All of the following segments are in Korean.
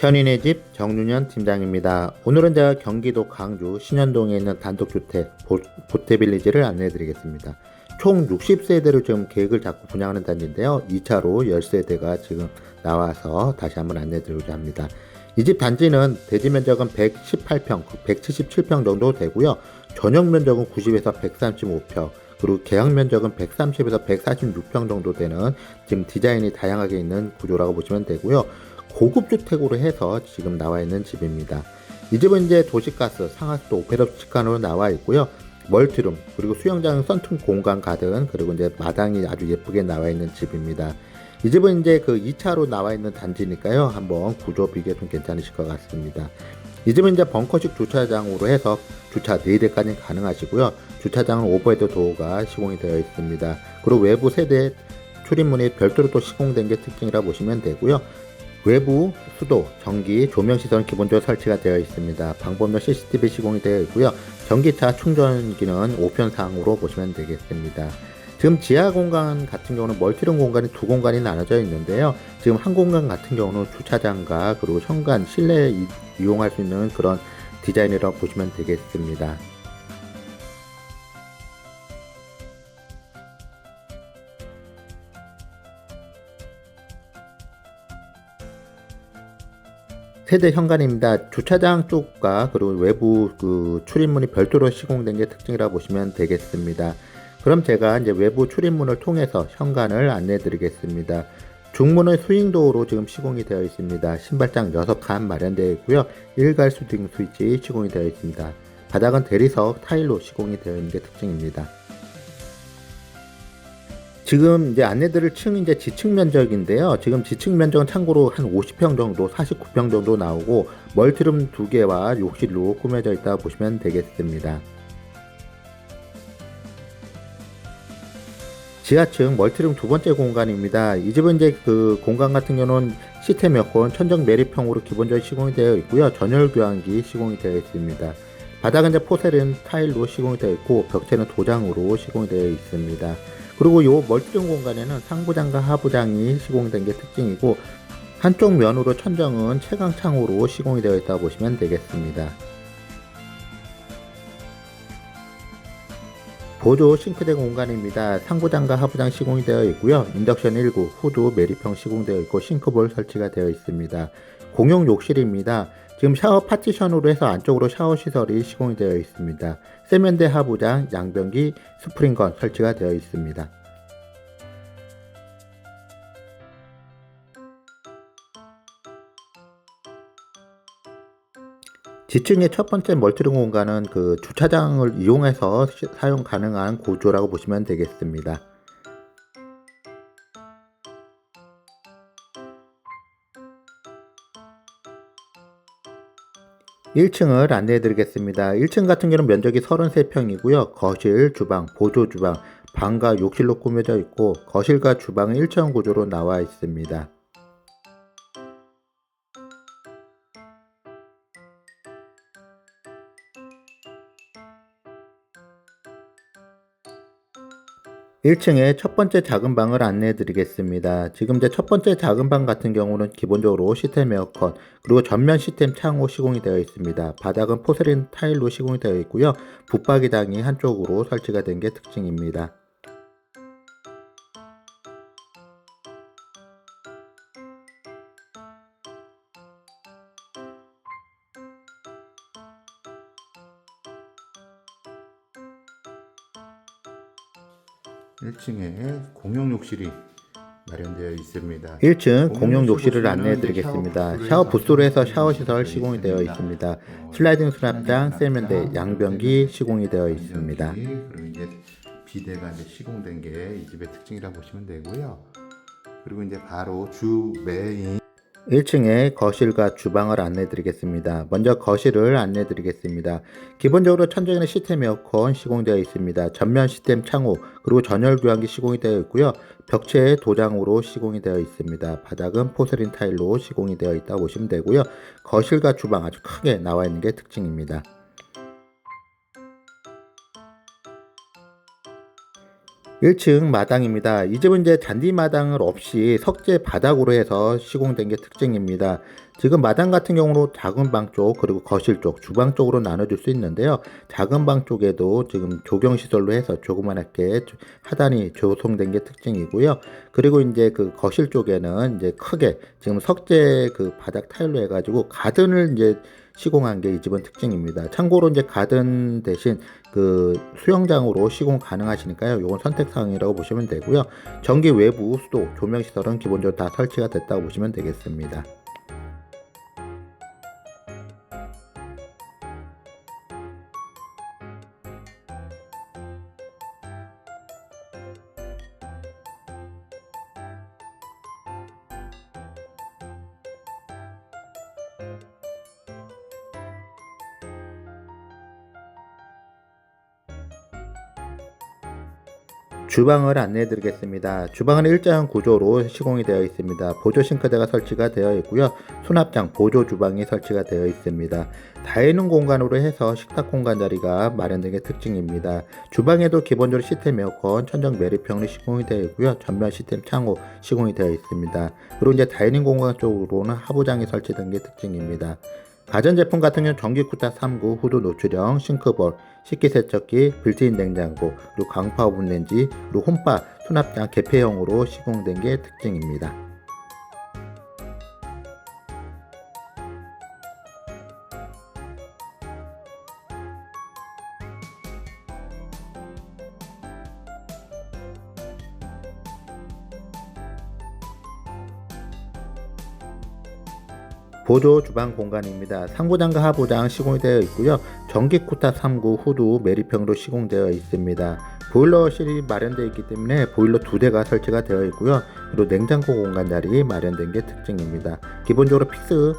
현인의 집 정윤현 팀장입니다. 오늘은 제가 경기도 강주 신현동에 있는 단독주택 보- 보태빌리지를 안내해 드리겠습니다. 총 60세대를 지금 계획을 잡고 분양하는 단지인데요. 2차로 10세대가 지금 나와서 다시 한번 안내해 드리고자 합니다. 이 집 단지는 대지 면적은 118평, 177평 정도 되고요. 전용 면적은 90에서 135평, 그리고 계약 면적은 130에서 146평 정도 되는 지금 디자인이 다양하게 있는 구조라고 보시면 되고요. 고급 주택으로 해서 지금 나와 있는 집입니다. 이 집은 이제 도시가스, 상하수도, 오페럽 직관으로 나와 있고요. 멀티룸, 그리고 수영장, 선풍 공간 가든, 그리고 이제 마당이 아주 예쁘게 나와 있는 집입니다. 이 집은 이제 그 2차로 나와 있는 단지니까요. 한번 구조 비교 좀 괜찮으실 것 같습니다. 이 집은 이제 벙커식 주차장으로 해서 주차 4대까지 가능하시고요. 주차장은 오버헤드 도어가 시공이 되어 있습니다. 그리고 외부 세대 출입문이 별도로 또 시공된 게 특징이라 보시면 되고요. 외부 수도, 전기, 조명 시설은 기본적으로 설치가 되어 있습니다. 방범용 CCTV 시공이 되어 있고요. 전기차 충전기는 우편상으로 보시면 되겠습니다. 지금 지하 공간 같은 경우는 멀티룸 공간이 두 공간이 나눠져 있는데요. 지금 한 공간 같은 경우는 주차장과 그리고 현관, 실내 이- 이용할 수 있는 그런 디자인이라고 보시면 되겠습니다. 세대 현관입니다. 주차장 쪽과 그리고 외부 그 출입문이 별도로 시공된 게 특징이라 보시면 되겠습니다. 그럼 제가 이제 외부 출입문을 통해서 현관을 안내해 드리겠습니다. 중문은 스윙도어로 지금 시공이 되어 있습니다. 신발장 6칸 마련되어 있고요. 일괄수 등 스위치 시공이 되어 있습니다. 바닥은 대리석 타일로 시공이 되어 있는 게 특징입니다. 지금 이제 안내드릴 층 이제 지층 면적인데요. 지금 지층 면적은 참고로 한 50평 정도, 49평 정도 나오고 멀티룸 두 개와 욕실로 꾸며져 있다 보시면 되겠습니다. 지하층 멀티룸 두 번째 공간입니다. 이 집은 이제 그 공간 같은 경우는 시스템 에어컨 천정 매립형으로 기본적으로 시공이 되어 있고요. 전열 교환기 시공이 되어 있습니다. 바닥은 이제 포세린 타일로 시공이 되어 있고 벽체는 도장으로 시공이 되어 있습니다. 그리고 요 멀티룸 공간에는 상부장과 하부장이 시공된 게 특징이고 한쪽 면으로 천정은 채광창으로 시공이 되어 있다고 보시면 되겠습니다. 보조 싱크대 공간입니다. 상부장과 하부장 시공이 되어 있고요. 인덕션 1구, 후드 매립형 시공되어 있고 싱크볼 설치가 되어 있습니다. 공용 욕실입니다. 지금 샤워 파티션으로 해서 안쪽으로 샤워 시설이 시공이 되어 있습니다. 세면대 하부장, 양변기, 스프링건 설치가 되어 있습니다. 지층의 첫 번째 멀티룸 공간은 그 주차장을 이용해서 시- 사용 가능한 구조라고 보시면 되겠습니다. 1층을 안내해 드리겠습니다. 1층 같은 경우는 면적이 33평이고요. 거실, 주방, 보조 주방, 방과 욕실로 꾸며져 있고 거실과 주방은 일체형 구조로 나와 있습니다. 1층에 첫 번째 작은 방을 안내해 드리겠습니다. 지금 이제 첫 번째 작은 방 같은 경우는 기본적으로 시스템 에어컨, 그리고 전면 시스템 창호 시공이 되어 있습니다. 바닥은 포세린 타일로 시공이 되어 있고요. 붙박이장이 한쪽으로 설치가 된 게 특징입니다. 일층에 공용 욕실이 마련되어 있습니다. 1층 공용 욕실을 안내해 드리겠습니다. 샤워 부스로 해서 샤워 시설 시공이 되어 있습니다. 슬라이딩 수납장, 세면대, 양변기 시공이 되어 있습니다. 그리고 이제 비대가 이제 시공된 게 이 집의 특징이라 보시면 되고요. 그리고 이제 바로 주 메인 1층에 거실과 주방을 안내 드리겠습니다. 먼저 거실을 안내 드리겠습니다. 기본적으로 천정에는 시스템 에어컨 시공되어 있습니다. 전면 시스템 창호, 그리고 전열 교환기 시공이 되어 있고요. 벽체에 도장으로 시공이 되어 있습니다. 바닥은 포세린 타일로 시공이 되어 있다고 보시면 되고요. 거실과 주방 아주 크게 나와 있는 게 특징입니다. 1층 마당입니다. 이 집은 이제 잔디 마당을 없이 석재 바닥으로 해서 시공된 게 특징입니다. 지금 마당 같은 경우로 작은 방 쪽 그리고 거실 쪽 주방 쪽으로 나눠줄 수 있는데요. 작은 방 쪽에도 지금 조경 시설로 해서 조그만하게 하단이 조성된 게 특징이고요. 그리고 이제 그 거실 쪽에는 이제 크게 지금 석재 그 바닥 타일로 해가지고 가든을 이제 시공한 게 이 집은 특징입니다. 참고로 이제 가든 대신 그 수영장으로 시공 가능하시니까요. 이건 선택 사항이라고 보시면 되고요. 전기 외부 수도 조명 시설은 기본적으로 다 설치가 됐다고 보시면 되겠습니다. 주방을 안내해 드리겠습니다. 주방은 일자형 구조로 시공이 되어 있습니다. 보조 싱크대가 설치가 되어 있고요. 수납장, 보조 주방이 설치가 되어 있습니다. 다이닝 공간으로 해서 식탁 공간 자리가 마련된 게 특징입니다. 주방에도 기본적으로 시스템 에어컨, 천정 매립형으로 시공이 되어 있고요. 전면 시스템 창호 시공이 되어 있습니다. 그리고 이제 다이닝 공간 쪽으로는 하부장이 설치된 게 특징입니다. 가전제품 같은 경우는 전기쿠타 3구, 후드 노출형, 싱크볼, 식기세척기, 빌트인 냉장고, 그리고 강파 오븐렌지, 그리고 홈바, 수납장 개폐형으로 시공된 게 특징입니다. 보조 주방 공간입니다. 상부장과 하부장 시공이 되어 있고요. 전기 쿠타 3구 후드 매립형으로 시공되어 있습니다. 보일러실이 마련되어 있기 때문에 보일러 두 대가 설치가 되어 있고요. 그리고 냉장고 공간 자리 마련된 게 특징입니다. 기본적으로 픽스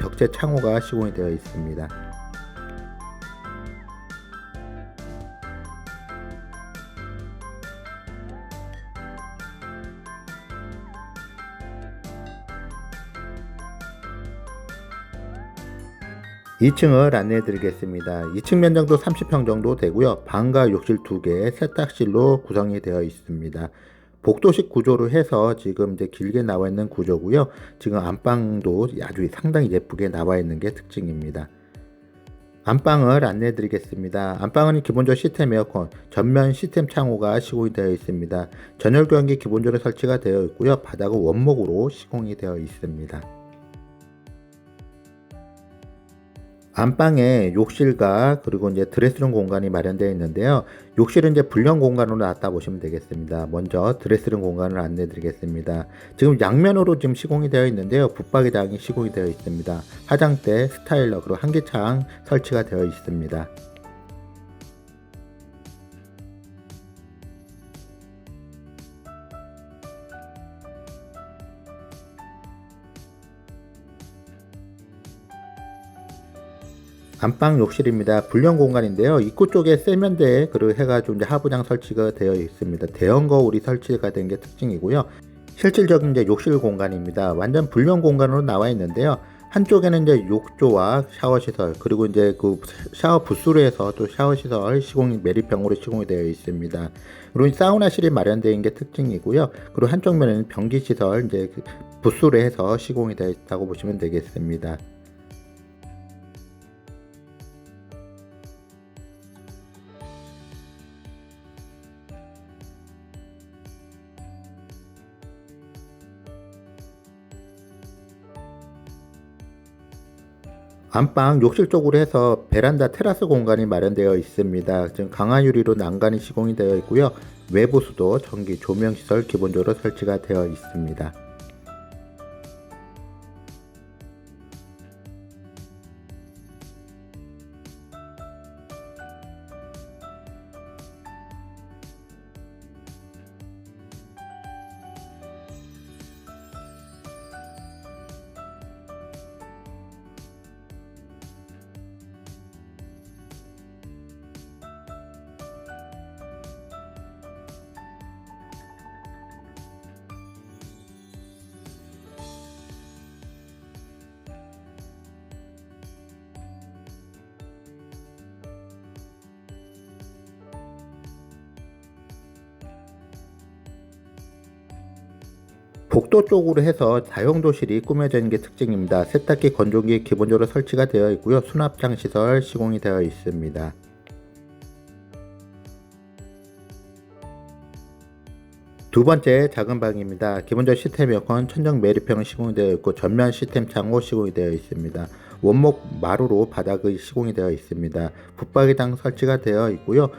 벽체 창호가 시공이 되어 있습니다. 이층을 안내해 드리겠습니다. 2층 면적도 30평 정도 되고요. 방과 욕실 2개, 세탁실로 구성이 되어 있습니다. 복도식 구조로 해서 지금 이제 길게 나와 있는 구조고요. 지금 안방도 아주 상당히 예쁘게 나와 있는 게 특징입니다. 안방을 안내해 드리겠습니다. 안방은 기본적으로 시스템 에어컨, 전면 시스템 창호가 시공이 되어 있습니다. 전열 교환기 기본적으로 설치가 되어 있고요. 바닥은 원목으로 시공이 되어 있습니다. 안방에 욕실과 그리고 이제 드레스룸 공간이 마련되어 있는데요. 욕실은 이제 불량 공간으로 놨다 보시면 되겠습니다. 먼저 드레스룸 공간을 안내 드리겠습니다. 지금 양면으로 지금 시공이 되어 있는데요. 붙박이장이 시공이 되어 있습니다. 화장대, 스타일러, 그리고 한기창 설치가 되어 있습니다. 안방 욕실입니다. 불량 공간인데요. 입구 쪽에 세면대 그리고 해가지고 이제 하부장 설치가 되어 있습니다. 대형 거울이 설치가 된 게 특징이고요. 실질적인 이제 욕실 공간입니다. 완전 불량 공간으로 나와 있는데요. 한쪽에는 이제 욕조와 샤워 시설 그리고 이제 그 샤워 부스로 해서 또 샤워 시설 시공이 매립형으로 시공이 되어 있습니다. 그리고 사우나실이 마련된 게 특징이고요. 그리고 한쪽 면에는 변기 시설 이제 그 부스로 해서 시공이 되어 있다고 보시면 되겠습니다. 안방 욕실 쪽으로 해서 베란다 테라스 공간이 마련되어 있습니다. 지금 강화 유리로 난간이 시공이 되어 있고요. 외부 수도 전기 조명 시설 기본적으로 설치가 되어 있습니다. 복도 쪽으로 해서 다용도실이 꾸며져 있는 게 특징입니다. 세탁기, 건조기 기본적으로 설치가 되어 있고요. 수납장 시설 시공이 되어 있습니다. 두 번째 작은 방입니다. 기본적 시스템 에어컨 천정 매립형 시공이 되어 있고 전면 시스템 창호 시공이 되어 있습니다. 원목 마루로 바닥의 시공이 되어 있습니다. 붙박이장 설치가 되어 있고요.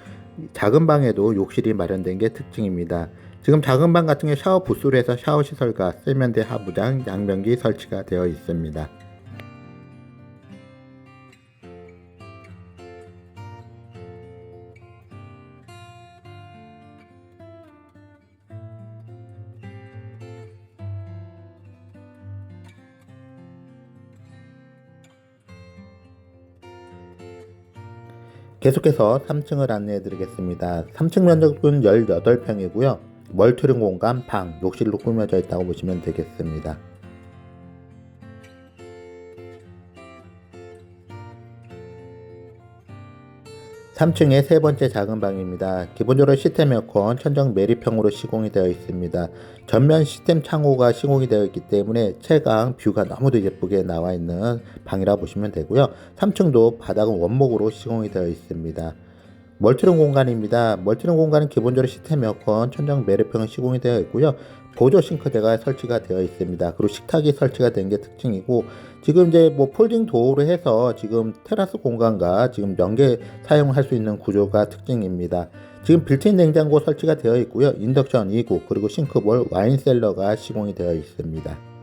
작은 방에도 욕실이 마련된 게 특징입니다. 지금 작은 방 같은 경우 샤워 부스로 해서 샤워 시설과 세면대 하부장, 양변기 설치가 되어 있습니다. 계속해서 3층을 안내해 드리겠습니다. 3층 면적은 18평이고요. 멀티룸 공간, 방, 욕실로 꾸며져 있다고 보시면 되겠습니다. 3층의 세 번째 작은 방입니다. 기본적으로 시스템 에어컨 천정 매립형으로 시공이 되어 있습니다. 전면 시스템 창호가 시공이 되어 있기 때문에 채광 뷰가 너무도 예쁘게 나와 있는 방이라 보시면 되고요. 3층도 바닥은 원목으로 시공이 되어 있습니다. 멀티룸 공간입니다. 멀티룸 공간은 기본적으로 시스템 에어컨 천정 매립형 시공이 되어 있고요. 보조 싱크대가 설치가 되어 있습니다. 그리고 식탁이 설치가 된 게 특징이고 지금 이제 뭐 폴딩 도어로 해서 지금 테라스 공간과 지금 연계 사용할 수 있는 구조가 특징입니다. 지금 빌트인 냉장고 설치가 되어 있고요. 인덕션 2구 그리고 싱크볼 와인 셀러가 시공이 되어 있습니다.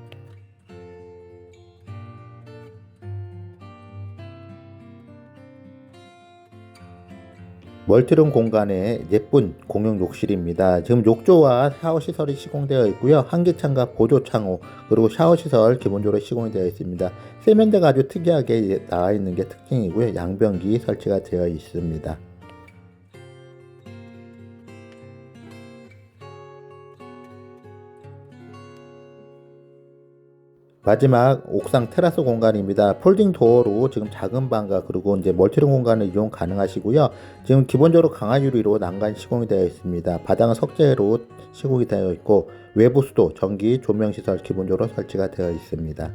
멀티룸 공간에 예쁜 공용 욕실입니다. 지금 욕조와 샤워 시설이 시공되어 있고요. 한기창과 보조 창호 그리고 샤워 시설 기본적으로 시공이 되어 있습니다. 세면대가 아주 특이하게 나와 있는 게 특징이고요. 양변기 설치가 되어 있습니다. 마지막 옥상 테라스 공간입니다. 폴딩 도어로 지금 작은 방과 그리고 이제 멀티룸 공간을 이용 가능하시고요. 지금 기본적으로 강화 유리로 난간 시공이 되어 있습니다. 바닥은 석재로 시공이 되어 있고 외부 수도, 전기, 조명 시설 기본적으로 설치가 되어 있습니다.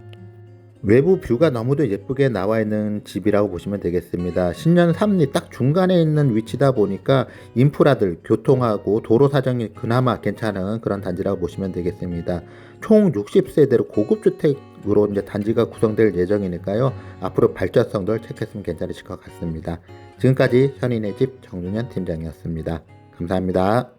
외부 뷰가 너무도 예쁘게 나와 있는 집이라고 보시면 되겠습니다. 신년 3리 딱 중간에 있는 위치다 보니까 인프라들, 교통하고 도로 사정이 그나마 괜찮은 그런 단지라고 보시면 되겠습니다. 총 60세대로 고급 주택으로 이제 단지가 구성될 예정이니까요. 앞으로 발전성들 체크했으면 괜찮으실 것 같습니다. 지금까지 현인의 집 정준현 팀장이었습니다. 감사합니다.